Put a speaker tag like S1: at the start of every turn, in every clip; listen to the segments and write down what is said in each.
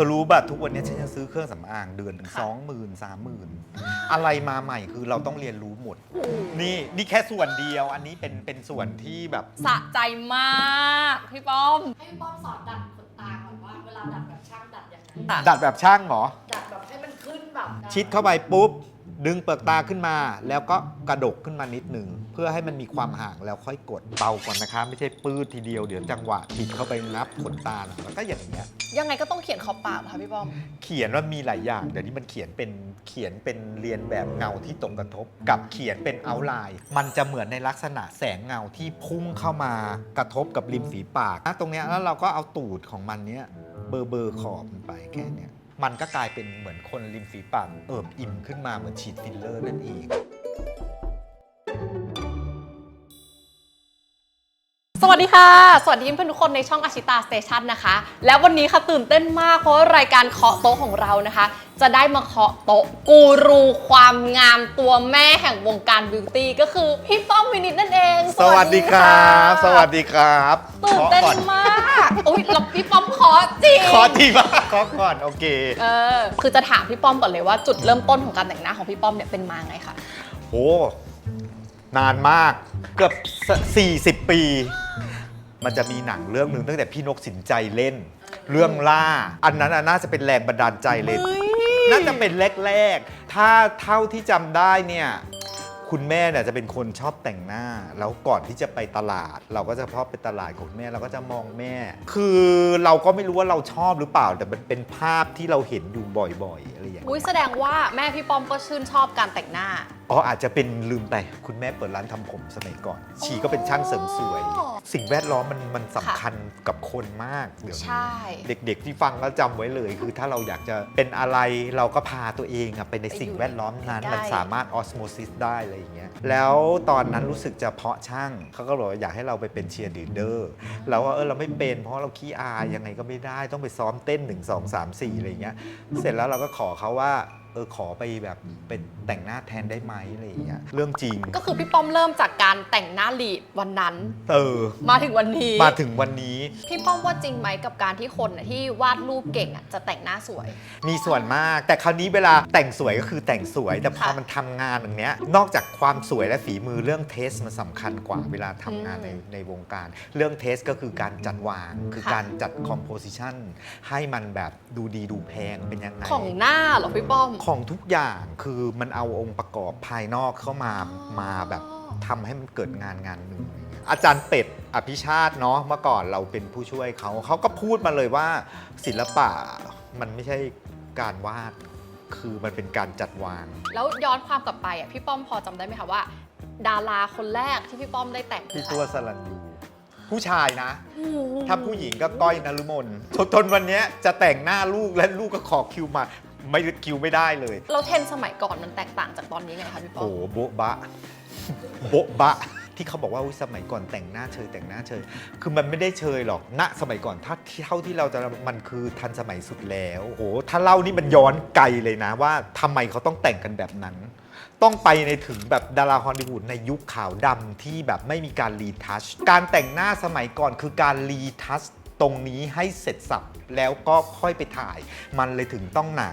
S1: ธอรู้ป่ะทุกวันนี้ฉันจะซื้อเครื่องสำอางเดือนถึง
S2: ค่ะ
S1: สองหมื่นสามหมื่นอะไรมาใหม่คือเราต้องเรียนรู้หมด นี่นี่แค่ส่วนเดียว อันนี้เป็นเป็นส่วนที่แบบ
S2: สะใจมากพี่ป้อม
S3: ให้พี่ป้อมสอนดัดขนตาก่อนว่าเวลาดัดแบบช่างดัดยังไง
S2: ค่ะ
S1: ดัดแบบช่างเหรอ
S3: ดัดแบบให้มันขึ้นแบบ
S1: ชิดเข้าไปปุ๊บ ดึงเปลือกตาขึ้นมา แล้วก็กระดกขึ้นมานิดหนึ่งเพื่อให้มันมีความห่างแล้วค่อยกดเบาก่อนนะคะ ไม่ใช่ปื้ดทีเดียวเดี๋ยวจังหวะบิดเข้าไปงับขนตาน่ะแล้วก็อย่างเงี้ย
S2: ยังไงก็ต้องเขียนขอบปากเหรอค่ะพี่ป้อม
S1: เขียนว่ามีหลายอย่างเดี๋ยวนี้มันเขียนเป็นเขียนเป็นเรียนแบบเงาที่ตรงกระทบ กับเขียนเป็นเอาไลน์มันจะเหมือนในลักษณะแสงเงาที่พุ่งเข้ามากระทบกับริมฝีปากนะตรงเนี้ยแล้วเราก็เอาตูดของมันเนี้ยเบอร์เบอร์ขอบมันไปแค่เนี้ย มันก็กลายเป็นเหมือนคนริมฝีปากเอิบอิ่มขึ้นมาเหมือนฉีดฟิลเลอร์นั่นเอง
S2: สวัสดีค่ะ สวัสดีเพื่อนๆทุกคนในช่องอาชิตาสเตชันนะคะ แล้ววันนี้ค่ะตื่นเต้นมากเพราะว่ารายการเคาะโต๊ะของเรานะคะ จะได้มาเคาะโต๊ะกูรูความงามตัวแม่แห่งวงการบิวตี้ก็คือพี่ป้อมวินิตนั่นเอง
S1: สวัสดีครับ สวัสดีครับ
S2: ตื่นเต้น
S1: ขอก่อน
S2: มากอุ้ยแล้วพี่ป้อมเคาะจริง
S1: ขอทีมาขอก่อนโอเค
S2: เออคือจะถามพี่ป้อมก่อนเลยว่าจุดเริ่มต้นของการแต่งหน้าของพี่ป้อมเนี่ยเป็นมาไงคะ
S1: โอ้นานมากเกือบ40 ปี มันจะมีหนังเรื่องหนึ่งตั้งแต่พี่นกสินใจเล่น เรื่องล่า อันนั้นน่ะน่าจะเป็นแรงบันดาลใจเลยน่าจะเป็นแรกๆ ถ้าเท่าที่จำได้เนี่ย คุณแม่เนี่ยจะเป็นคนชอบแต่งหน้า แล้วก่อนที่จะไปตลาด เราก็จะชอบไปตลาดของแม่เราก็จะมองแม่ คือเราก็ไม่รู้ว่าเราชอบหรือเปล่า แต่มันเป็นภาพที่เราเห็นอยู่บ่อยๆอะไรอย่างเงี้ย
S2: อุ้ยแสดงว่าแม่พี่ป้อมก็ชื่นชอบการแต่งหน้า
S1: อ๋ออาจจะเป็นลืมไป คุณแม่เปิดร้านทำผมสมัยก่อน ชีก็เป็นช่างเสริมสวย
S2: อ๋อ
S1: สิ่งแวดล้อมมันมันสำคัญกับคนมากเดี๋ยว
S2: ใช่
S1: นี้เด็กๆที่ฟังก็จำไว้เลย คือถ้าเราอยากจะเป็นอะไรเราก็พาตัวเองอะไปในสิ่งแวดล้อมนั้น มันสามารถออสโมซิสได้อะไรอย่างเงี้ยแล้วตอนนั้นรู้สึกจะเพาะช่างเขาก็บอกว่าอยากให้เราไปเป็นเชียร์ลีดเดอร์เราว่าเออเราไม่เป็น เพราะเราขี้อายยังไงก็ไม่ได้ต้องไปซ้อมเต้น 1 2 3 4อะไรอย่างเงี้ยเสร็จแล้วเราก็ขอเขาว่าเออขอไปแบบเป็นแต่งหน้าแทนได้ไหมอะไรอย่างเงี้ยเรื่องจริง
S2: ก็คือพี่ป้อมเริ่มจากการแต่งหน้าลีดวันนั้น
S1: เออ
S2: มาถึงวันนี้
S1: มาถึงวันนี้
S2: พี่ป้อมว่าจริงไหมกับการที่คนน่ะที่วาดรูปเก่งอะจะแต่งหน้าสวย
S1: มีส่วนมาก แต่คราวนี้เวลาแต่งสวยก็คือแต่งสวย แต่พอ
S2: ค่ะ
S1: มันทำงานอย่างเนี้ย นอกจากความสวยและฝีมือเรื่องเทสมันสำคัญกว่าเวลาทำงาน
S2: อืม
S1: ในในวงการ เรื่องเทสก็คือการจัดวาง คือ
S2: ค่ะ
S1: การจัดคอมโพสิชันให้มันแบบดูดีดูแพงเป็นยังไง
S2: ของหน้าเหรอพี่ป้อม
S1: ของทุกอย่างคือมันเอาองค์ประกอบภายนอกเข้ามา
S2: อ๋อ
S1: มาแบบทำให้มันเกิดงานงานหนึ่งอย่างเงี้ยอาจารย์เป็ดอภิชาติเนาะเมื่อก่อนเราเป็นผู้ช่วยเขาเขาก็พูดมาเลยว่า ศิลปะมันไม่ใช่การวาด คือมันเป็นการจัดวาง
S2: แล้วย้อนความกลับไปอะพี่ป้อมพอจำได้ไหมคะว่า ดาราคนแรกที่พี่ป้อมได้แต่ง
S1: พี่
S2: คือ
S1: ตัว
S2: ใคร
S1: สลันยูผู้ชายนะ
S2: โอ้โห
S1: ถ้าผู้หญิงก็ก้อยนฤมลจนจนวันเนี้ยจะแต่งหน้าลูกและลูกก็ขอคิวมา ไม่คิวไม่ได้เลย
S2: เราเทรนด์สมัยก่อนมันแตกต่างจากตอนนี้ไงคะพี่ป้อ
S1: โอ้
S2: ม
S1: โหโบ๊ะบะ โบ๊ะบะ ที่เขาบอกว่าอุ๊ยสมัยก่อนแต่งหน้าเชยแต่งหน้าเชยคือมันไม่ได้เชยหรอกณสมัยก่อนถ้าเท่าที่เราจะมันคือทันสมัยสุดแล้วโอ้โหถ้าเล่านี่มันย้อนไกลเลยนะว่าทำไมเขาต้องแต่งกันแบบนั้น ต้องไปในถึงแบบดาราฮอลลีวูดในยุคขาวดำที่แบบไม่มีการรีทัชการแต่งหน้าสมัยก่อนคือการรีทัช ตรงนี้ให้เสร็จสับแล้วก็ค่อยไปถ่าย มันเลยถึงต้องหนา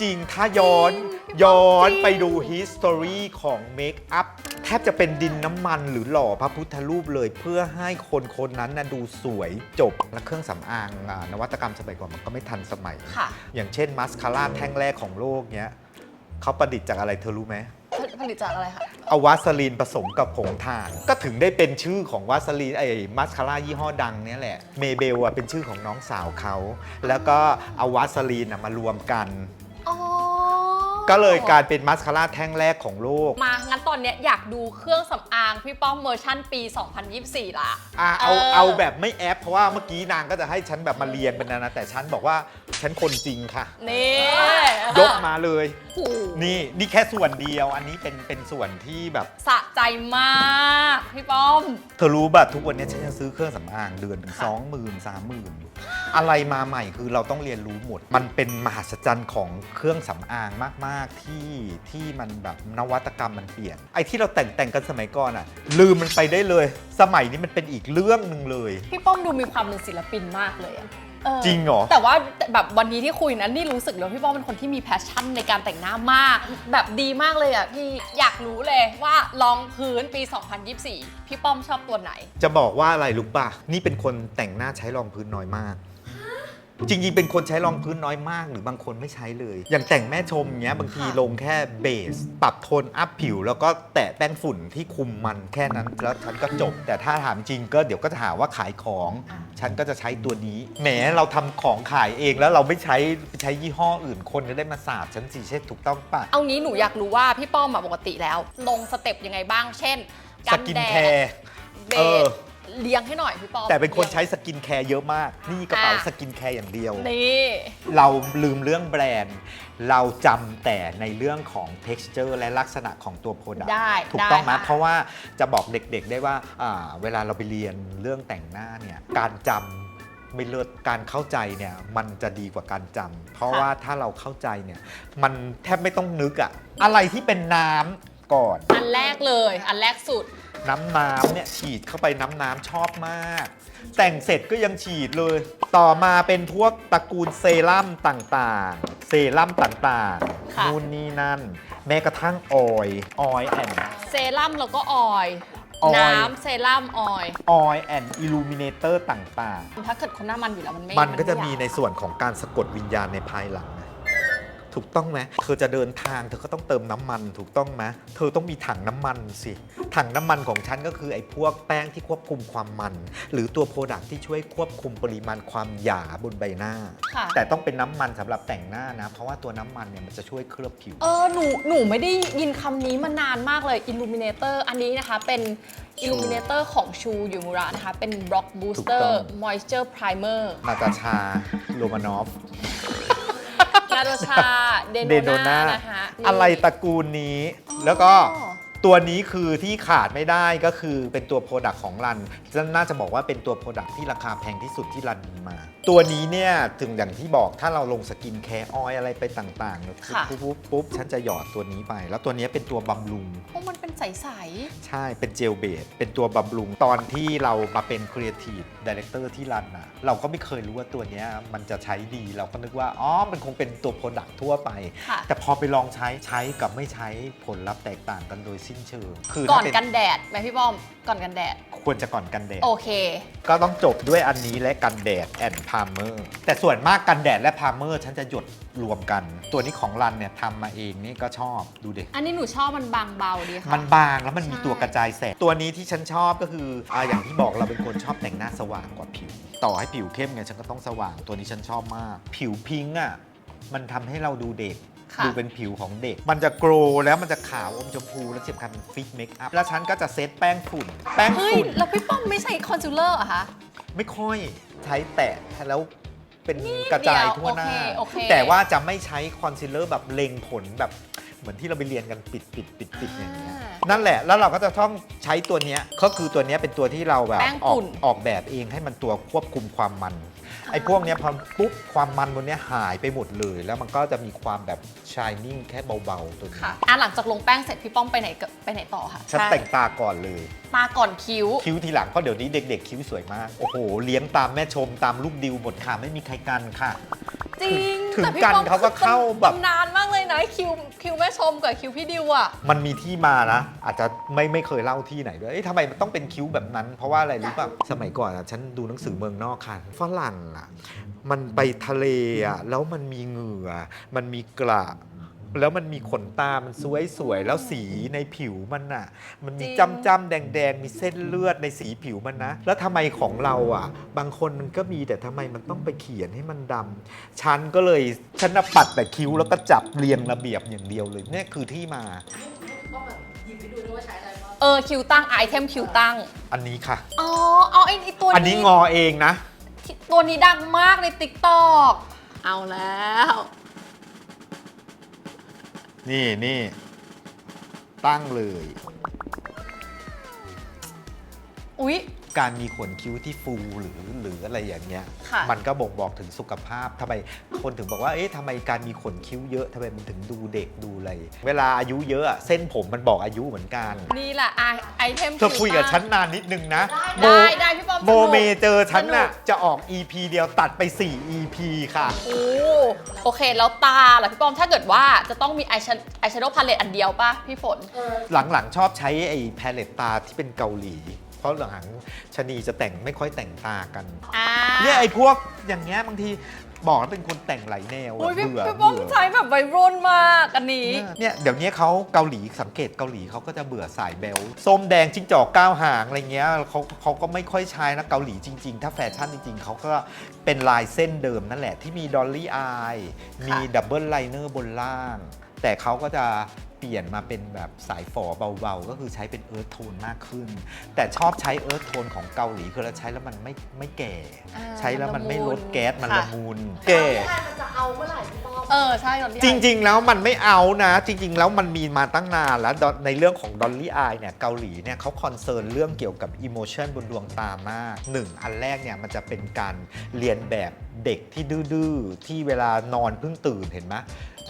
S1: จริงถ้าย้อนย้อนไปดู history ของเมคอัพแทบจะเป็นดินน้ำมันหรือหล่อพระพุทธรูปเลย เพื่อให้คนคนนั้นนะดูสวยจบ และเครื่องสำอางอ่านวัตกรรมสมัยก่อนมันก็ไม่ทันสมัย
S2: ค่ะ
S1: อย่างเช่นมัสคาร่าแท่งแรกของโลกเนี้ยเขาประดิษฐ์จากอะไรเธอรู้ไหม
S2: ผลิตจากอะไรคะ
S1: เอาวาสลีนผสมกับผงถ่าน ก็ถึงได้เป็นชื่อของวาสลีนไอ้มัสคาร่ายี่ห้อดังเนี้ยแหละ เมเบลอะเป็นชื่อของน้องสาวเขา แล้วก็เอาวาสลีนอะมารวมกัน
S2: อ๋อ
S1: ก็เลยกลารเป็นมัสคาร่าแท่งแรกของโลก
S2: มา งั้นตอนเนี้ยอยากดูเครื่องสำอางพี่ป้อมเวอร์ชั่นปี 2024 ละ
S1: อะเอา
S2: เออ
S1: เอาแบบไม่แอปเพราะว่าเมื่อกี้นางก็จะให้ฉันแบบมาเรียนเป็นนะนะแต่ฉันบอกว่า ฉันคนจริงค่ะ
S2: นี่
S1: ยกมาเลย
S2: โอ้โห
S1: นี่นี่แค่ส่วนเดียว อันนี้เป็นเป็นส่วนที่แบบ
S2: สะใจมากพี่ป้อม
S1: เธอรู้ป่ะทุกวันนี้ฉันจะซื้อเครื่องสำอางเดือนถึง
S2: ค่ะ
S1: สองหมื่นสามหมื่นอะไรมาใหม่คือเราต้องเรียนรู้หมด มันเป็นมหัศจรรย์ของเครื่องสำอางมาก ๆ ที่ที่มันแบบนวัตกรรมมันเปลี่ยน ไอ้ที่เราแต่งแต่งกันสมัยก่อนอะลืมมันไปได้เลย สมัยนี้มันเป็นอีกเรื่องหนึ่งเลย
S2: พี่ป้อมดูมีความเป็นศิลปินมากเลยอะ เออ
S1: จริงเหรอ
S2: แต่ว่าแบบวันนี้ที่คุยนั้นนี่รู้สึกเลยว่าพี่ป้อมเป็นคนที่มีแพชชั่นในการแต่งหน้ามาก แบบดีมากเลยอะพี่อยากรู้เลยว่ารองพื้นปี 2024 พี่ป้อมชอบตัวไหน
S1: จะบอกว่าอะไรรู้ป่ะ นี่เป็นคนแต่งหน้าใช้รองพื้นน้อยมาก จริงๆ เป็นคนใช้รองพื้นน้อยมาก หรือบางคนไม่ใช้เลย อย่างแต่งแม่ชมเงี้ยบางที
S2: ค่ะ
S1: ลงแค่เบส ปรับโทนอัพผิว แล้วก็แตะแป้งฝุ่นที่คุมมันแค่นั้น แล้วฉันก็จบ แต่ถ้าถามจริงก็เดี๋ยวก็จะหาว่าขายของ ฉันก็จะใช้ตัวนี้ แหมเราทำของขายเองแล้วเราไม่ใช้ไปใช้ยี่ห้ออื่นคนจะได้มาสาบฉันสิเช่นถูกต้องปะ
S2: เอางี้หนูอยากรู้ว่าพี่ป้อมอะปกติแล้ว ลงสเต็ปยังไงบ้าง เช่น
S1: ส
S2: กัน
S1: กิน
S2: แด
S1: แค
S2: ด
S1: ร์
S2: เบ
S1: เออ
S2: ส เลี้ยงให้หน่อยพี่ป้อม
S1: แต่เป็นคนใช้สกินแคร์เยอะมาก นี่กระเป๋า
S2: อะ
S1: สกินแคร์อย่างเดียว
S2: นี่
S1: เราลืมเรื่องแบรนด์ เราจำแต่ในเรื่องของ texture และลักษณะของตัว product
S2: ได้
S1: ถูกต้องไหม
S2: ได้ค่ะ
S1: เพราะว่าจะบอกเด็กๆได้ว่าอ่า เวลาเราไปเรียนเรื่องแต่งหน้าเนี่ยการจำไม่เลิศการเข้าใจเนี่ยมันจะดีกว่าการจำเพราะว่าถ้าเราเข้าใจเนี่ยมันแทบไม่ต้องนึกอะอะไรที่เป็นน้ำ ก่อน
S2: อันแรกเลย อันแรกสุด
S1: น้ำน้ำเนี่ยฉีดเข้าไปน้ำน้ำชอบมาก แต่งเสร็จก็ยังฉีดเลย ต่อมาเป็นพวกตระกูลเซรั่มต่างๆ เซรั่มต่าง
S2: ค่ะ
S1: ๆ นู่นนี่นั่น แม้กระทั่งออยออยแอน
S2: เซรั่มแล้วก็ออยล์
S1: ออยล์
S2: น้ำเซรั่มออยล์
S1: ออยแอนอิลูมิเนเตอร์ต่าง
S2: ถ้าเกิดคนหน้ามันอยู่แล้วมันไม่
S1: ๆมันก็จะมี
S2: ไอยา
S1: ในส่วนของการสะกดวิญญาณในภายหลังนะ ถูกต้องไหมเธอจะเดินทางเธอก็ต้องเติมน้ำมันถูกต้องไหมเธอต้องมีถังน้ำมันสิ ถังน้ำมันของฉันก็คือไอ้พวกแป้งที่ควบคุมความมัน หรือตัวโปรดักที่ช่วยควบคุมปริมาณความหยาบนใบหน้า
S2: ค่ะ
S1: แต่ต้องเป็นน้ำมันสำหรับแต่งหน้านะ เพราะว่าตัวน้ำมันเนี่ยมันจะช่วยเคลือบผิว
S2: เออหนูหนูไม่ได้ยินคำนี้มานานมากเลย Illuminator อันนี้นะคะเป็น Illuminator ของชูยูมูระนะคะ เป็น Block
S1: ถูก
S2: Booster
S1: ต้อง
S2: Moisture Primer
S1: นาตาชาโรมานอฟ
S2: นาโดชา เด
S1: เด
S2: โน
S1: โน
S2: นา
S1: นา
S2: นะคะนี่
S1: อะไรตระกูลนี้แล้วก็ตัวนี้คือที่ขาดไม่ได้ก็คือเป็นตัวโปรดักของรันน่าจะบอกว่าเป็นตัวโปรดักที่ราคาแพงที่สุดที่รันมีมาตัวนี้เนี่ยถึงอย่างที่บอกถ้าเราลงสกินแคร์ออยอะไรไปต่างๆเนี่ยปุ๊บ
S2: ค่ะ
S1: ปุ๊บปุ๊บปุ๊บฉันจะหยอดตัวนี้ไป แล้วตัวนี้เป็นตัวบำรุง
S2: เพราะมันเป็นใส
S1: ใช่เป็นเจลเบสเป็นตัวบำรุงตอนที่เรามาเป็นครีเอทีฟดีเลกเตอร์ที่รันอะเราก็ไม่เคยรู้ว่าตัวเนี้ยมันจะใช้ดีเราก็นึกว่า อ๋อ มันคงเป็นตัวโปรดักทั่วไป
S2: ๆ ค่ะ
S1: แต่พอไปลองใช้ใช้กับไม่ใช้ผลลัพธ์แตกต่างกันโดยสิ้นเชิง คือ
S2: ก่อน
S1: ถ้าเป็
S2: กันแดดไหมพี่ป้อม ก่อนกันแดด
S1: ควรจะก่อนกันแดด
S2: โอเค
S1: ก็ต้องจบด้วยอันนี้และกันแดดแอนพาร์เมอร์แต่ส่วนมากกันแดดและพาร์เมอร์ฉันจะหยดรวมกัน ตัวนี้ของรันเนี่ยทำมาเองนี่ก็ชอบดูดิ
S2: อันนี้หนูชอบมันบางเบาดีค่ะ
S1: มันบางแล้วมันมี
S2: ใช่
S1: ตัวกระจายแสง ตัวนี้ที่ฉันชอบก็คืออ่าอย่างที่บอกเราเป็นคนชอบแต่งหน้าสว่างกว่าผิว ต่อให้ผิวเข้มไงฉันก็ต้องสว่าง ตัวนี้ฉันชอบมาก ผิวพิงค์อะมันทำให้เราดูเด็ก
S2: ค่ะ
S1: ดูเป็นผิวของเด็ก มันจะโกรแล้วมันจะขาวอมชมพูแล้วที่สำคัญมันฟิกเมคอัพแล้วฉันก็จะเซตแป้งฝุ่น แป้ง
S2: เฮ้ย
S1: ฝุ่น
S2: แล้วพี่ป้อมไม่ใช้คอนซีลเลอร์เหรอะคะ
S1: ไม่ค่อยใช้แตะแล้วเป็นกระจายทั่วหน้า
S2: โอเคโอเค
S1: แต่ว่าจะไม่ใช้คอนซีลเลอร์แบบเล็งผลแบบเหมือนที่เราไปเรียนกันปิดปิดปิดปิดอย่างเงี้ยนั่นแหละ แล้วเราก็จะต้องใช้ตัวเนี้ยก็คือตัวเนี้ยเป็นตัวที่เราแบบ
S2: แป้ง
S1: ออก
S2: ฝุ่น
S1: ออกแบบเองให้มันตัวควบคุมความมัน ไอ้พวกเนี้ยพอปุ๊บความมันบนเนี้ยหายไปหมดเลย แล้วมันก็จะมีความแบบชายนิ่งแค่เบาๆตัวนี้
S2: ค่ะอะหลังจากลงแป้งเสร็จพี่ป้อมไปไหนก็ไปไหนต่อคะ
S1: ฉัน
S2: ใช่
S1: แต่งตาก่อนเลย
S2: ตาก่อนคิ้ว
S1: คิ้วทีหลังเพราะเดี๋ยวนี้เด็ก ๆ คิ้วสวยมาก โอ้โห เลี้ยงตามแม่ชมตามลูกดิวหมดค่ะไม่มีใครกันค่ะ
S2: จริง
S1: ถึง
S2: แต่พี่
S1: กัน
S2: ป้อม
S1: เขาก็เข้าแบบ
S2: ตำนานมากเลยนะคิวคิวแม่ชมกับคิวพี่ดิวอะ
S1: มันมีที่มานะ อาจจะไม่ไม่เคยเล่าที่ไหนด้วยเอ้ยทำไมมันต้องเป็นคิ้วแบบนั้น เพราะว่าอะไรรู้ป่ะสมัยก่อนอะฉันดูหนังสือเมืองนอกค่ะฝรั่งอะมันไปทะเลอะแล้วมันมีเหงื่อ มันมีกระ แล้วมันมีขนตา มันสวยสวยๆแล้วสีในผิวมันอะ มันมี
S2: จริง
S1: จ้ำจ้ำๆแดงแดงๆมีเส้นเลือดในสีผิวมันนะ แล้วทำไมของเราอะ บางคนมันก็มีแต่ทำไมมันต้องไปเขียนให้มันดำฉันก็เลยฉันน่ะปัดแต่คิ้วแล้วก็จับเรียงระเบียบอย่างเดียวเลยเนี่ยคือที่มา
S3: ก็แบบหยิบไปดูด้วยว่าใช้อะไรบ้าง
S2: เออคิวตั้งไอเทมคิวตั้ง
S1: อันนี้ค่ะ
S2: อ๋อ เอาไอ้ไอ้ตัว
S1: อันนี้งอเองนะ
S2: ที่ตัวนี้ดังมากในติ๊กต็อกเอาแล้ว
S1: นี่นี่ตั้งเลย
S2: อุ๊ย
S1: การมีขนคิ้วที่ฟูหรือหรืออะไรอย่างเงี้ย
S2: ค่ะ
S1: มันก็บ่งบอกถึงสุขภาพทำไมคนถึงบอกว่า เอ๊ะทำไมการมีขนคิ้วเยอะทำไมมันถึงดูเด็กดูอะไร เวลาอายุเยอะอะเส้นผมมันบอกอายุเหมือนกัน
S2: นี่แหละไอไอเทม
S1: เธอคุยกับฉันนานนิดนึงนะโม
S2: ได้ได้พี่ป้อม
S1: โมเม
S2: สนุก
S1: เจอฉันน่ะ
S2: สนุก
S1: จะออก EP เดียวตัดไป 4 EP ค่ะ
S2: โอ้โอเค แล้วตาล่ะพี่ป้อมถ้าเกิดว่าจะต้องมีไอแชไอแชโดว์พาเลตอันเดียวป่ะพี่ฝน
S3: เออ
S1: หลังๆ ชอบใช้ไอ้แพลเลตตาที่เป็นเกาหลี เพราะหลังๆชะนีจะแต่งไม่ค่อยแต่งตากัน
S2: อ่า
S1: เนี่ยไอ้พวกอย่างเงี้ยบางทีบอกแล้วเป็นคนแต่งหลายแนวอะ
S2: อุ้ยพี่
S1: เบื่อ
S2: พี่ป้อม
S1: เบื่อ
S2: ใช้แบบวัยรุ่นมากอันนี้
S1: เนี่ยเดี๋ยวนี้เขาเกาหลีสังเกตเกาหลีเขาก็จะเบื่อสายเบลส้มแดงจิ้งจอกก้าวหางอะไรเงี้ยเขาเขาก็ไม่ค่อยใช้นะเกาหลีจริง ๆ ถ้าแฟชั่นจริง ๆเขาก็เป็นลายเส้นเดิมนั่นแหละที่มีดอลลี่อายมีดับเบิลไลเนอร์บนล่าง แต่เขาก็จะ เปลี่ยนมาเป็นแบบสายฝอเบาๆ ก็คือใช้เป็นเอิร์ธโทนมากขึ้น แต่ชอบใช้เอิร์ธโทนของเกาหลีคือเราใช้แล้วมันไม่ไม่แก่
S2: อ่า
S1: ใช้แล้วมันไม่ลดแก๊สมัน
S2: ค่ะ
S1: ละมุน
S3: แก
S1: แก่
S3: มันจะเอาเมื่อไหร่พี่ป้อม
S2: เออ ใช่ตอนนี้
S1: จริง ๆ แล้วมันไม่เอานะ จริง ๆ แล้วมันมีมาตั้งนานแล้วในเรื่องของดอลลี่อายเนี่ยเกาหลีเนี่ยเขาคอนเซิร์นเรื่องเกี่ยวกับอิโมชันบนดวงตามากหนึ่งอันแรกเนี่ยมันจะเป็นการเรียนแบบ เด็กที่ดื้อๆที่เวลานอนเพิ่งตื่นเห็นไหม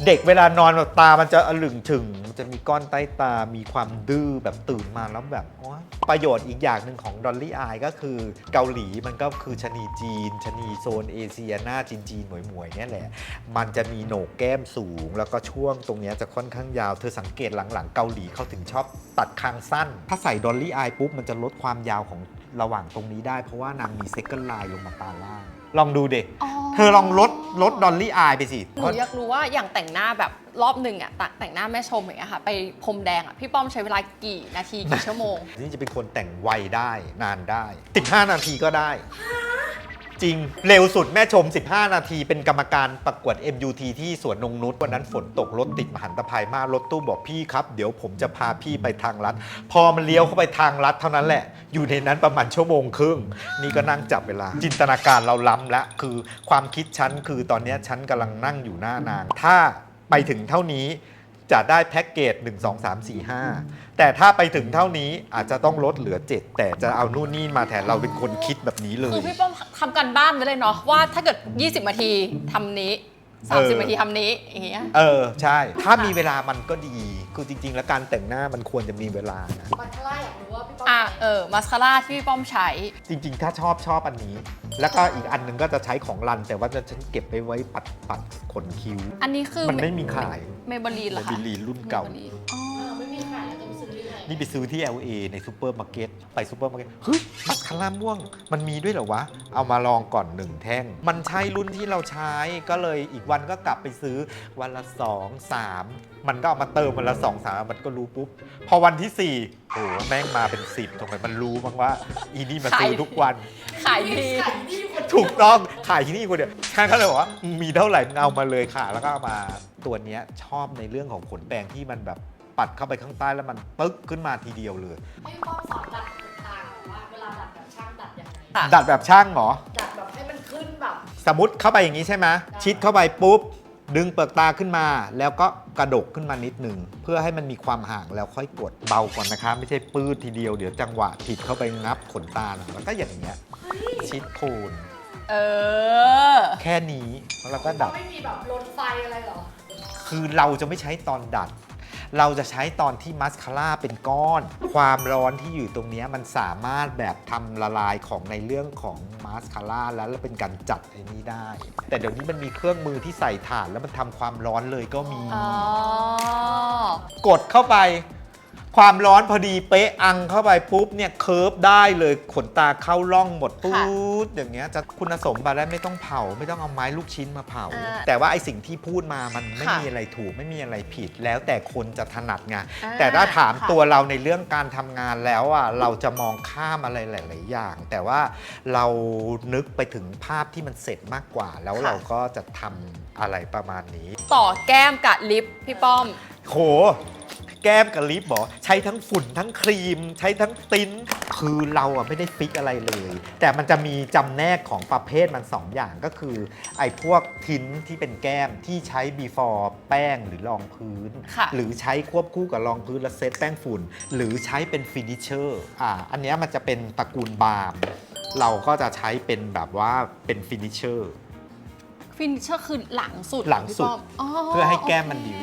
S1: เด็กเวลานอนแบบตามันจะอลึงถึงมันจะมีก้อนใต้ตา มีความดื้อแบบตื่นมาแล้วแบบโอ๊ยประโยชน์อีกอย่างหนึ่งของดอลลี่อายก็คือเกาหลีมันก็คือชะนีจีนชะนีโซนเอเชียหน้าจีนจีนหมวยหมวยเนี่ยแหละ มันจะมีโหนกแก้มสูง แล้วก็ช่วงตรงเนี้ยจะค่อนข้างยาว เธอสังเกตหลังๆ เกาหลีเขาถึงชอบตัดคางสั้น ถ้าใส่ดอลลี่อายปุ๊บมันจะลดความยาวของระหว่างตรงนี้ได้เพราะว่านางมีเซคันด์ไลน์ลงมาตาล่าง ลองดูเด็ก
S2: อ๋อ
S1: เธอลองลดลดดอลลี่อายไปสิ
S2: หนูอยากรู้ว่าอย่างแต่งหน้าแบบรอบหนึ่งอะแต่แต่งหน้าแม่ชมอย่างเงี้ยค่ะ ไปพรมแดงอะพี่ป้อมใช้เวลากี่นาทีกี่ชั่วโมง
S1: นี่จะเป็นคนแต่งไวได้นานได้ 15 นาทีก็ได้ จริง เร็วสุดแม่ชม 15 นาทีเป็นกรรมการประกวด MUT ที่สวนนงนุชวันนั้นฝนตกรถติดมหันตภัยมากรถตู้บอกพี่ครับ เดี๋ยวผมจะพาพี่ไปทางลัด พอมันเลี้ยวเข้าไปทางลัดเท่านั้นแหละ อยู่ในนั้นประมาณชั่วโมงครึ่ง นี่ก็นั่งจับเวลา จินตนาการเราล้ำล้วคือความคิดฉันคือตอนเนี้ยฉันกำลังนั่งอยู่หน้านาง ถ้าไปถึงเท่านี้ จะได้แพ็กเกจ 1 2 3 4 5 แต่ถ้าไปถึงเท่านี้อาจจะต้องลดเหลือ 7 แต่จะเอานู่นนี่มาแทนเราเป็นคนคิดแบบนี้เล
S2: คื
S1: ย
S2: อพี่ป้อมทำกันบ้านไว้เลยเนาะว่าถ้าเกิด 20นาทีทำนี้
S1: เออ
S2: 30นาทีทำนี้อย่างเงี้ย
S1: เออ ใช่ ถ้ามีเวลามันก็ดี คือจริง ๆ แล้วการแต่งหน้ามันควรจะมีเวลานะ
S3: บัตรล่าอยากรู้ว่าพี่ป้อม
S2: อะ
S3: ใช้
S2: เออมาสคาร่าที่พี่ป้อมใช้
S1: จริง ๆ ถ้าชอบชอบอันนี้ แล้วก็อีกอันหนึงก็จะใช้ของรัน แต่ว่าจะฉันเก็บไปไว้ปัดปัดขนคิ้ว
S2: อันนี้คือ
S1: มันไม่มีขาย
S2: เมเบลีนเหรอคะ
S1: Maybelline รุ่นเก่า
S2: Maybelline อ๋อ
S3: เออไม่มีขายแล้วจะไปซื้อที่ไหน
S1: นี่ไปซื้อที่ LA ในซูเปอร์มาร์เก็ตไปซูเปอร์มาร์เก็ตเฮ้ยมัสคาร่าม่วง มันมีด้วยเหรอวะ เอามาลองก่อนหนึ่งแท่ง มันใช่รุ่นที่เราใช้ก็เลยอีกวันก็กลับไปซื้อวันละสองสา มมันก็เอามาเติมวันละสองสามมันก็รู้ปุ๊บ พอวันที่สี่โอ้โหแม่งมาเป็นสิบทำไมมันรู้บ้างว่า อีนี่มาซื้อทุกวัน
S2: ขายดี
S3: ขายที่คน
S1: ถูกต้องขายที่นี่คนเดียวฉันก็เลยบอกว่า มีเท่าไหร่มึงเอามาเลยค่ะ แล้วก็เอามาตัวเนี้ยชอบในเรื่องของขนแปรงที่มันแบบปัดเข้าไปข้างใต้แล้วมันปึ๊กขึ้นมาทีเดียวเลย
S3: ให้พี่ป้อมสอนดัดขนตาก่อนว่าเวลาดัดแบบช่างดัดยังไง
S2: ค่ะ
S1: ดัดแบบช่างเหรอ
S3: ดัดแบบให้มันขึ้นแบบ
S1: สมมติเข้าไปอย่างนี้ใช่ไหมชิดเข้าไปปุ๊บ ดึงเปลือกตาขึ้นมา แล้วก็ กระดกขึ้นมานิดหนึ่งเพื่อให้มันมีความห่างแล้วค่อยกดเบาก่อนนะคะ ไม่ใช่ปื้ดทีเดียวเดี๋ยวจังหวะผิดเข้าไปงับขนตานะแล้วก็อย่างเงี้ยชิดโคน
S2: เออ
S1: แค่นี้แล้วก็ดัด
S3: ไม่มีแบบลนไฟอะไรเหรอ
S1: คือเราจะไม่ใช้ตอนดัด เราจะใช้ตอนที่มัสคาร่าเป็นก้อน ความร้อนที่อยู่ตรงเนี้ยมันสามารถแบบทำละลายของในเรื่องของมัสคาร่าแล้วเป็นการจัดไอ้นี้ได้ แต่เดี๋ยวนี้มันมีเครื่องมือที่ใส่ถ่านแล้วมันทำความร้อนเลยก็มี
S2: อ๋อ
S1: กดเข้าไป ความร้อนพอดีเป๊ะอังเข้าไปปุ๊บเนี่ยเคิร์ฟได้เลยขนตาเข้าร่องหมดปุ๊ดอย่างเงี้ยจะคุณสมบัติแล้วไม่ต้องเผา ไม่ต้องเอาไม้ลูกชิ้นมาเผา
S2: อ่า
S1: แต่ว่าไอสิ่งที่พูดมามันไม่
S2: ค่ะ
S1: มีอะไรถูกไม่มีอะไรผิด แล้วแต่คนจะถนัดไง
S2: อ่า
S1: แต่ถ้าถาม
S2: ค่ะ
S1: ตัวเราในเรื่องการทำงานแล้วอะเราจะมองข้ามอะไรหลาย ๆ อย่าง แต่ว่าเรานึกไปถึงภาพที่มันเสร็จมากกว่า แล้วเราก็จะทำอะไรประมาณนี้
S2: ต่อแก้มกับลิปพี่ป้อม
S1: โห แก้มกับลิปเหรอใช้ทั้งฝุ่นทั้งครีม ใช้ทั้งติ้นคคือเราอะไม่ได้ฟิกอะไรเลย แต่มันจะมีจำแนกของประเภทมัน 2 อย่างก็คือ ไอ้พวกทินที่เป็นแก้มที่ใช้ before แป้งหรือรองพื้น
S2: ค่ะ
S1: หรือใช้ควบคู่กับรองพื้นและเซตแป้งฝุ่น หรือใช้เป็น finisher อ่าอันเนี้ยมันจะเป็นตระกูลบาล์มเราก็จะใช้เป็นแบบว่าเป็น finisher
S2: ฟินิชเชอร์คือหลังสุด
S1: หลังสุด
S2: พี่ป้อม
S1: เพื่อให้แก้มมัน
S2: โอเค
S1: ดี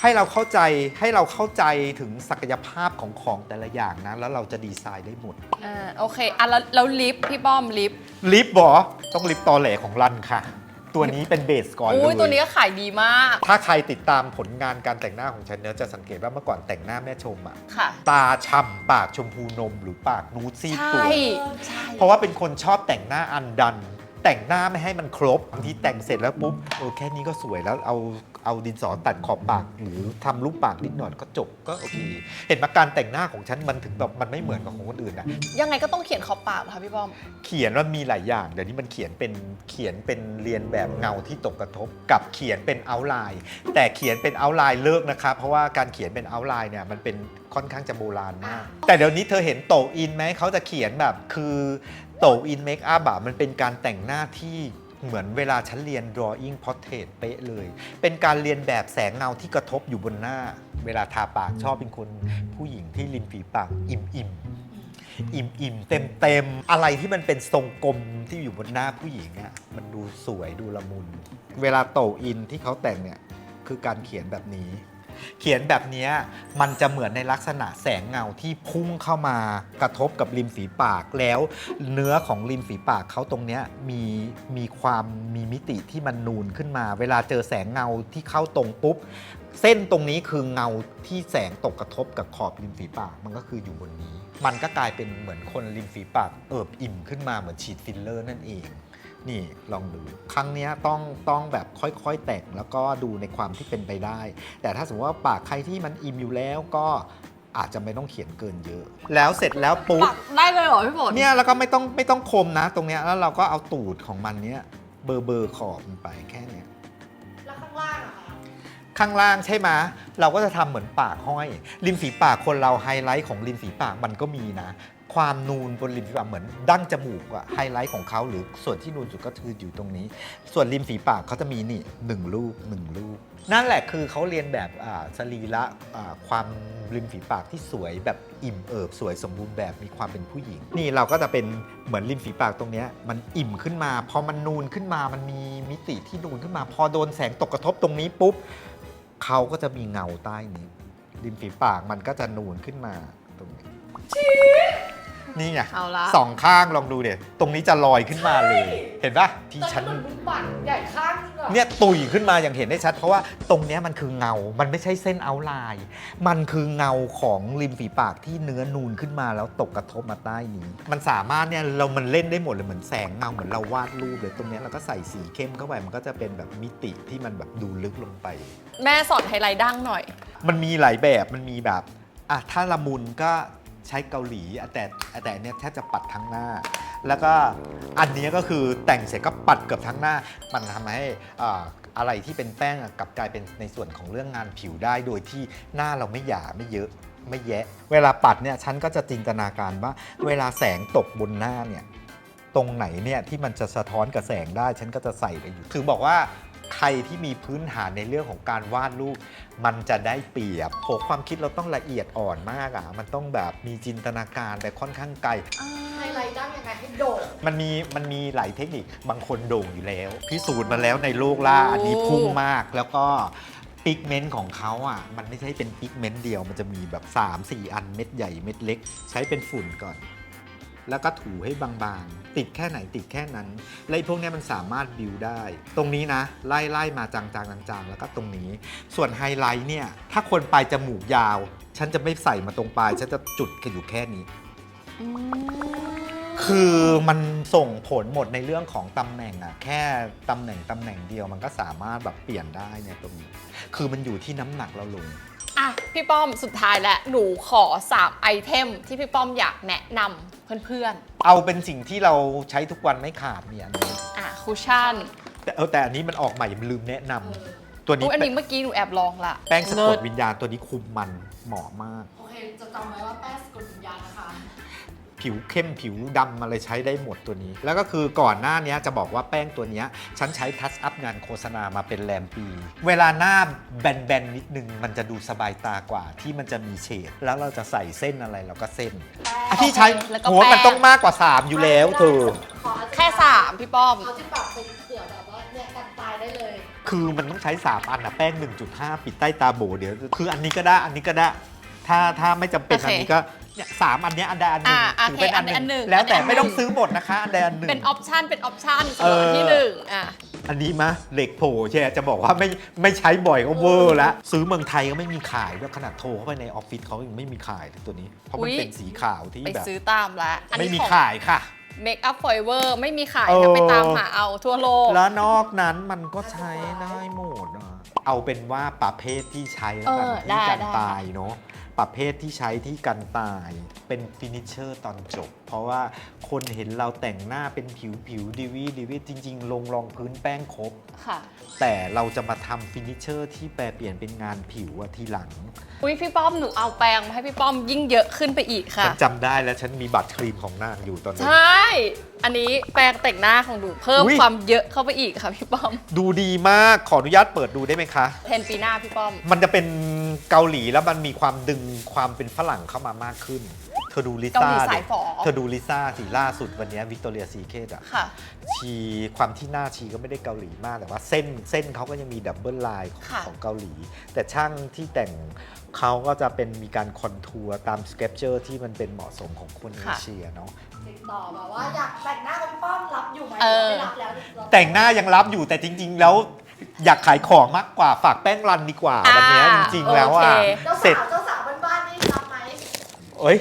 S1: ให้เราเข้าใจให้เราเข้าใจถึงศักยภาพของของแต่ละอย่างนะ แล้วเราจะดีไซน์ได้หมด
S2: อ่าโอเคอะแล้วแล้วลิฟต์พี่ป้อมลิฟต์
S1: ลิฟต์บอต้องลิฟต์ตอแหลของรันค่ะ ตัวนี้เป็นเบสก่อนเล
S2: อุ้ย
S1: ย
S2: ตัวนี้ก็ขายดีมาก
S1: ถ้าใครติดตามผลงานการแต่งหน้าของฉันเนื้อะจะสังเกตว่าเมื่อก่อนแต่งหน้าแม่ชมอะ
S2: ค่ะ
S1: ตาช่ำปากชมพูนมหรือปากนูดซีด
S2: ใช่
S1: ตัว
S2: ใช่
S1: เพราะว่าเป็นคนชอบแต่งหน้าอันดัน แต่งหน้าไม่ให้มันครบบางทีแต่งเสร็จแล้วปุ๊บเออแค่นี้ก็สวยแล้วเอาเอาดินสอตัดขอบปาก หรือทำรูปปากนิดหน่อยก็จบก็โอเค เห็นไหมาการแต่งหน้าของฉันมันถึงแบบมันไม่เหมือนกับของคนอื่นนะ
S2: ยังไงก็ต้องเขียนขอบปากเหรอคะพี่ป้อม
S1: เขียนว่ามีหลายอย่าง เดี๋ยวนี้มันเขียนเป็นเขียนเป็นเรียนแบบเงาที่ตกกระทบ กับเขียนเป็นเอาไลน์แต่เขียนเป็นเอาไลน์เลิกนะครับ เพราะว่าการเขียนเป็นเอาไลน์เนี่ยมันเป็นค่อนข้างจะโบราณมาก แต่เดี๋ยวนี้เธอเห็นโตอินไหมเขาจะเขียนแบบคือ โตอินเมคอัพอะมันเป็นการแต่งหน้าที่เหมือนเวลาฉันเรียน drawing portrait เป๊ะเลย เป็นการเรียนแบบแสงเงาที่กระทบอยู่บนหน้า เวลาทาปากชอบเป็นคนผู้หญิงที่ริมฝีปากอิ่มอิ่มๆอิ่มอิ่มเต็มเต็มๆอะไรที่มันเป็นทรงกลมที่อยู่บนหน้าผู้หญิงอะมันดูสวยดูละมุน เวลาโตอินที่เขาแต่งเนี่ยคือการเขียนแบบนี้ เขียนแบบนี้มันจะเหมือนในลักษณะแสงเงาที่พุ่งเข้ามากระทบกับริมฝีปากแล้ว เนื้อของริมฝีปากเขาตรงนี้มีมีความมีมิติที่มันนูนขึ้นมา เวลาเจอแสงเงาที่เข้าตรงปุ๊บ เส้นตรงนี้คือเงาที่แสงตกกระทบกับขอบริมฝีปากมันก็คืออยู่บนนี้ มันก็กลายเป็นเหมือนคนริมฝีปากเอิบอิ่มขึ้นมาเหมือนฉีดฟิลเลอร์นั่นเอง นี่ลองดู ครั้งเนี้ยต้องต้องแบบค่อยๆ แต่งแล้วก็ดูในความที่เป็นไปได้ แต่ถ้าสมมติว่าปากใครที่มันอิ่มอยู่แล้วก็อาจจะไม่ต้องเขียนเกินเยอะ แล้วเสร็จแล้วปุ๊บ
S2: ปากได้เลยเหรอพี่ฝน
S1: เนี่ยแล้วก็ไม่ต้องไม่ต้องคมนะ ตรงเนี้ยแล้วเราก็เอาตูดของมันเนี้ยเบอร์เบอร์ขอบมันไปแค่เนี้ย
S3: แล้วข้างล่างอะคะ
S1: ข้างล่างใช่ไหมเราก็จะทำเหมือนปากห้อย ริมฝีปากคนเราไฮไลท์ของริมฝีปากมันก็มีนะ ความนูนบนริมฝีปากเหมือนดั้งจมูกอะไฮไลท์ของเขาหรือส่วนที่นูนสุดก็คืออยู่ตรงนี้ ส่วนริมฝีปากเขาจะมีนี่หนึ่งลูกหนึ่งลูก นั่นแหละคือเขาเรียนแบบอ่าสรีระอ่าความริมฝีปากที่สวยแบบอิ่มเอิบสวยสมบูรณ์แบบมีความเป็นผู้หญิง นี่เราก็จะเป็นเหมือนริมฝีปากตรงเนี้ยมันอิ่มขึ้นมาพอมันนูนขึ้นมามันมีมิติที่นูนขึ้นมา พอโดนแสงตกกระทบตรงนี้ปุ๊บเขาก็จะมีเงาใต้นี้ริมฝีปากมันก็จะนูนขึ้นมาตรงนี้ นี่ไง
S2: เอาละ
S1: สองข้างลองดูเด็ตรงนี้จะลอยขึ้นมาเลย เห็นปะที่
S3: แต่
S1: ฉัน
S3: มันดูบัตรใหญ่ข้างนึงอะ
S1: เนี่ยตุยขึ้นมาอย่างเห็นได้ชัด เพราะว่าตรงเนี้ยมันคือเงา มันไม่ใช่เส้นเอาท์ไลน์มันคือเงาของริมฝีปากที่เนื้อนูนขึ้นมาแล้วตกกระทบมาใต้นี้ มันสามารถเนี่ยเรามันเล่นได้หมดเลยเหมือนแสงเงาเหมือนเราวาดรูปเลยตรงเนี้ยเราก็ใส่สีเข้มเข้าไปมันก็จะเป็นแบบมิติที่มันแบบดูลึกลงไป
S2: แม่สอนไฮไลท์ดั้งหน่อย
S1: มันมีหลายแบบมันมีแบบอะถ้าละมุนก็ ใช้เกาหลีแต่แต่เนี้ยแทบจะปัดทั้งหน้า แล้วก็อันนี้ก็คือแต่งเสร็จก็ปัดเกือบทั้งหน้า มันทำให้อ่าอะไรที่เป็นแป้งกลับกลายเป็นในส่วนของเรื่องงานผิวได้โดยที่หน้าเราไม่หยาไม่เยอะไม่แยะ เวลาปัดเนี่ยฉันก็จะจินตนาการว่า เวลาแสงตกบนหน้าเนี่ยตรงไหนเนี่ยที่มันจะสะท้อนกับแสงได้ฉันก็จะใส่ไปอยู่ถือบอกว่า ใครที่มีพื้นฐานในเรื่องของการวาดรูป มันจะได้เปรียบโหความคิดเราต้องละเอียดอ่อนมากอะ มันต้องแบบมีจินตนาการแต่ค่อนข้างไกล
S3: ไฮไลท์ด้านยังไงให้โด่ง
S1: มันมีมันมีหลายเทคนิคบางคนโด่งอยู่แล้ว พิสูจน์มาแล้วในโลกล่าอันนี้พุ่งมากแล้วก็ปิกเมนต์ของเขาอะ มันไม่ใช่เป็นปิกเมนต์เดียว มันจะมีแบบ 3-4 อันเม็ดใหญ่เม็ดเล็ก ใช้เป็นฝุ่นก่อน แล้วก็ถูให้บางๆ ติดแค่ไหนติดแค่นั้น และไอ้พวกเนี้ยมันสามารถบิวได้ ตรงนี้นะ ไล่ไล่มาจางๆจางๆ แล้วก็ตรงนี้ ส่วนไฮไลท์เนี่ย ถ้าคนปลายจมูกยาว ฉันจะไม่ใส่มาตรงปลาย ฉันจะจุดแค่อยู่แค่นี้ คือมันส่งผลหมดในเรื่องของตำแหน่งอะแค่ตำแหน่งตำแหน่งเดียวมันก็สามารถแบบเปลี่ยนได้เนี่ยตรงนี้ คือมันอยู่ที่น้ำหนักเราลง
S2: อะพี่ป้อมสุดท้ายแล้วหนูขอ 3 ไอเทม ที่พี่ป้อมอยากแนะนำเพื่อน
S1: เอาเป็นสิ่งที่เราใช้ทุกวันไม่ขาดเนี่ยอันนี้
S2: ๆ อะคูชั่น
S1: แต่เออแต่อันนี้มันออกใหม่ลืมแนะนำตัวนี้
S2: อุ้ยอันนี้เมื่อกี้หนูแอบลองละ
S1: แป้งสะกด
S2: เลิศ
S1: วิญญาณตัวนี้คุมมันเหมาะมาก
S3: โอเค จะจำไว้ว่าแป้งสกุลวิญญาณนะคะ
S1: ผิวเข้มผิวดำอะไรใช้ได้หมดตัวนี้ แล้วก็คือก่อนหน้านี้จะบอกว่าแป้งตัวเนี้ยฉันใช้ทัชอัพงานโฆษณามาเป็นแรมปี เวลาหน้าแบนๆนิดนึงมันจะดูสบายตากว่าที่มันจะมีเฉดแล้วเราจะใส่เส้นอะไรเราก็เส้นอะที่ใช้
S2: แล้วก็
S1: โหมัน
S2: แป้ง
S1: ต้องมากกว่า 3 อยู่แล้วเธอ
S3: ขอ
S2: แค่3พี่ป้อม
S3: เอาที่ปรับเป็นเผื่อแบบว่าเนี่ยกันตายได้เลย
S1: คือมันต้องใช้ 3 อันนะแป้ง 1.5 ปิดใต้ตาโบเดี๋ยว คืออันนี้ก็ได้ อันนี้ก็ได้ ถ้าถ้าไม่จำเป็น
S2: โอเค
S1: อันนี้ก็ เนี่ยสามอันเนี้ยอันใดอันหนึ่ง
S2: อ่า
S1: ถือเป็น
S2: โอเค
S1: อันห
S2: อันหนึ่
S1: นึ่
S2: ง
S1: งแล้วแต่
S2: อันหนึ่ง
S1: ไม่ต้องซื้อหมดนะคะ อันใดอันหนึ่ง
S2: เป็นออปชันเป็นออปชัน
S1: เอ
S2: สำหรับ
S1: อ
S2: ที่หนึ่งอะ
S1: อันนี้มะเหล็กโผล่ใช่ไหมจะบอกว่าไม่ไม่ใช้บ่อยก็เวอร์ละซื้อเมืองไทยก็ไม่มีขายด้วยขนาดโทรเข้าไปในออฟฟิศเขายังไม่มีขายเลยตัวนี้ เพราะมัน
S2: อุ๊ย
S1: เป็นสีขาวที่
S2: ไป
S1: แบบ
S2: ซื้อตามละอัน
S1: ไม่
S2: นี้
S1: มี
S2: ของ
S1: ขายค่ะ
S2: Make Up Forever ไม่มีขาย
S1: เอ
S2: นะ
S1: อ
S2: ไปตามหาเอาทั่วโลก
S1: แล้วนอกนั้นมันก็ใช้ได้หมดอะเอาเป็นว่าประเภทที่ใช้แล้วกัน
S2: เออ
S1: ที่กัน
S2: ได้
S1: ตายเนาะ ประเภทที่ใช้ที่กันตายเป็นฟินิชเชอร์ตอนจบ เพราะว่าคนเห็นเราแต่งหน้าเป็นผิวผิวดิวีดิวีจริง ๆ ลงรองพื้นแป้งครบ
S2: ค่ะ
S1: แต่เราจะมาทำฟินิชเชอร์ที่แปลเปลี่ยนเป็นงานผิวอะทีหลัง
S2: อุ้ยพี่ป้อมหนูเอาแปรงมาให้พี่ป้อมยิ่งเยอะขึ้นไปอีกค่ะ
S1: ฉันจำได้แล้วฉันมีบัตรครีมของนางอยู่ตอนนี้
S2: ใช่ อันนี้แปรงแต่งหน้าของหนูเพิ่ม
S1: อุ๊ย
S2: ความเยอะเข้าไปอีกค่ะพี่ป้อม
S1: ดูดีมากขออนุญาตเปิดดูได้ไหมคะ
S2: เทนปีหน้าพี่ป้อม
S1: มันจะเป็นเกาหลีแล้วมันมีความดึงความเป็นฝรั่งเข้ามามากขึ้น เธอดูลิ
S2: เกา
S1: ซ่า
S2: หลี
S1: ดิ
S2: สายฝอ
S1: เธอดูลิซ่าสีล่าสุดวันนี้วิกตอเรียซีเคดอะ
S2: ค่ะ
S1: ชีความที่หน้าชีก็ไม่ได้เกาหลีมากแต่ว่าเส้นเส้นเขาก็ยังมีดับเบิลไลน์ของ
S2: ค่ะ
S1: ของเกาหลี แต่ช่างที่แต่งเขาก็จะเป็นมีการคอนทัวร์ตามสเกปเจอร์ที่มันเป็นเหมาะสมของคนเอเชียเนาะ
S3: ติดต่อแบบว่าอยากแต่งหน้าเป็นป้อมรับอยู่ไหม
S2: เออ
S3: ไม่รับแล้วเรา
S1: แต่งหน้ายังรับอยู่แต่จริง ๆ แล้วอยากขายของมากกว่าฝากแป้งรันดีกว่าวันเนี้ยจริงๆแล้วอะ
S2: โอเค
S3: เจ้า
S1: เสร็จ เอ้ย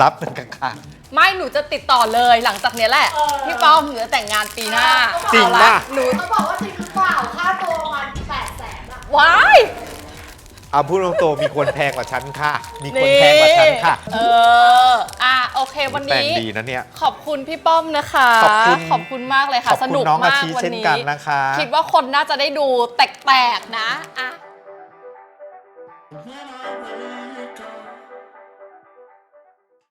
S1: รับเหมือนกันค่ะ
S2: ไม่หนูจะติดต่อเลยหลังจากเนี้ยแหละ
S3: เออ
S2: พี่ป้อมหนูจะแต่งงานปีหน้า
S1: จริง
S2: เอาละ
S1: ป่ะ
S2: หนู
S3: เขาบอกว่าจริงหรือเปล่าค่าตัวประมันแปดแสนอะ
S2: ว้าย
S1: เอาพูดตรงๆมีคนแพงกว่าฉันค่ะ มีคนแพงกว่าฉันค่ะ
S2: เออ อะ โอเค วัน
S1: แต่ง
S2: นี้
S1: ดีนะเนี่ย
S2: ขอบคุณพี่ป้อมนะคะ
S1: ขอบคุณ
S2: ขอบคุณมากเลย
S1: ข
S2: ค่ะ
S1: อบ
S2: ส
S1: คุ
S2: นุ
S1: ณ
S2: ก
S1: น้องอา
S2: มาก
S1: ชี
S2: วัน
S1: เช่น
S2: นี้
S1: กันนะคะ
S2: คิดว่าคนน่าจะได้ดูแตกๆนะ อะ
S4: When I wake